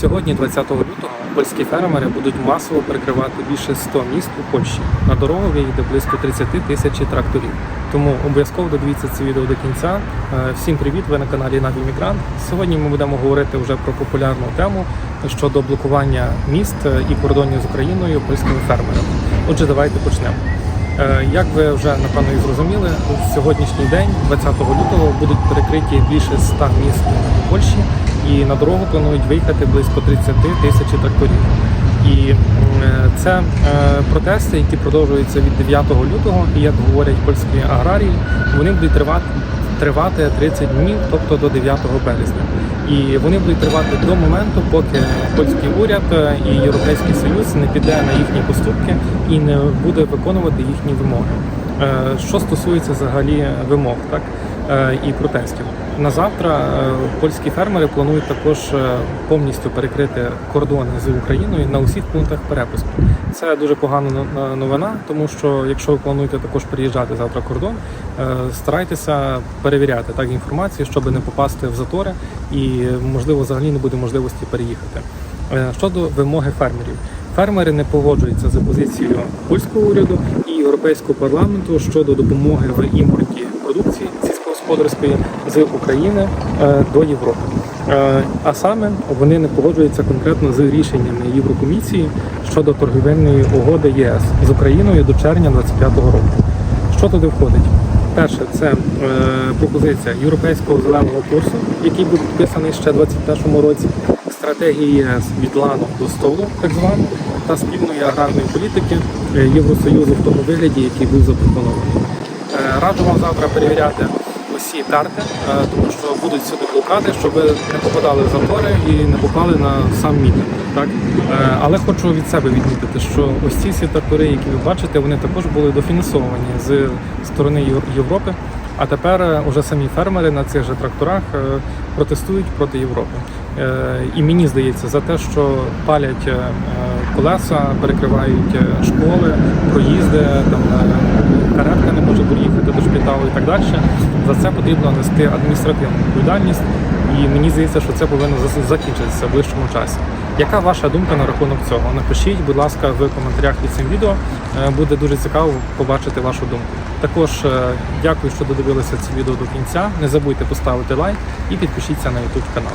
Сьогодні, 20 лютого, польські фермери будуть масово перекривати більше 100 міст у Польщі. На дорогу виїде близько 30 тисяч тракторів. Тому обов'язково додивіться це відео до кінця. Е, Всім привіт! Ви на каналі Навімігрант. Сьогодні ми будемо говорити вже про популярну тему щодо блокування міст е, і кордонів з Україною польськими фермерами. Отже, давайте почнемо. Е, Як ви вже напевно і зрозуміли, в сьогоднішній день, 20 лютого, будуть перекриті більше 100 міст у Польщі, і на дорогу планують виїхати близько 30 тисяч тракторів. І це е, протести, які продовжуються від 9 лютого, і як говорять польські аграрії, вони будуть тривати. Тривати 30 днів, тобто до 9 березня, і вони будуть тривати до моменту, поки польський уряд е, і Європейський Союз не піде на їхні поступки і не буде виконувати їхні вимоги. Е, Що стосується взагалі вимог, так і протестів, на завтра е, польські фермери планують також е, повністю перекрити кордони з Україною на усіх пунктах перепуску. Це дуже погана новина, тому що якщо ви плануєте також переїжджати завтра кордон, е, старайтеся перевіряти так інформацію, щоб не попасти в затори і можливо взагалі не буде можливості переїхати. Е, Щодо вимоги фермерів, фермери не погоджуються з позицією польського уряду і європейського парламенту щодо допомоги в імпорті продукції сільськогосподарської з України е, до Європи. Е, А саме вони не погоджуються конкретно з рішеннями Єврокомісії щодо торгівельної угоди єС з Україною до червня 2025 року. Що туди входить? Перше, це е, пропозиція європейського зеленого курсу, який був підписаний ще у 2021 році, стратегії ЄС від лану до столу, так звано, та спільної аграрної політики Євросоюзу в тому вигляді, який був запропонований. Раджу вам завтра перевіряти усі карти, е, тому що будуть сюди блокади, щоб не попадали в затори і не попали на сам мітинг. Так? Е, Але хочу від себе відмітити, що ось ці всі трактори, які ви бачите, вони також були дофінансовані з сторони Європи. А тепер е, уже самі фермери на цих же тракторах протестують проти Європи. І мені здається, за те, що палять колеса, перекривають школи, проїзди, там каретка не може доїхати до шпиталу і так далі. За це потрібно нести адміністративну відповідальність. І мені здається, що це повинно закінчитися в ближчому часі. Яка ваша думка на рахунок цього? Напишіть, будь ласка, в коментарях під цим відео. Е, Буде дуже цікаво побачити вашу думку. Також е, дякую, що додивилися це відео до кінця. Не забудьте поставити лайк і підпишіться на YouTube канал.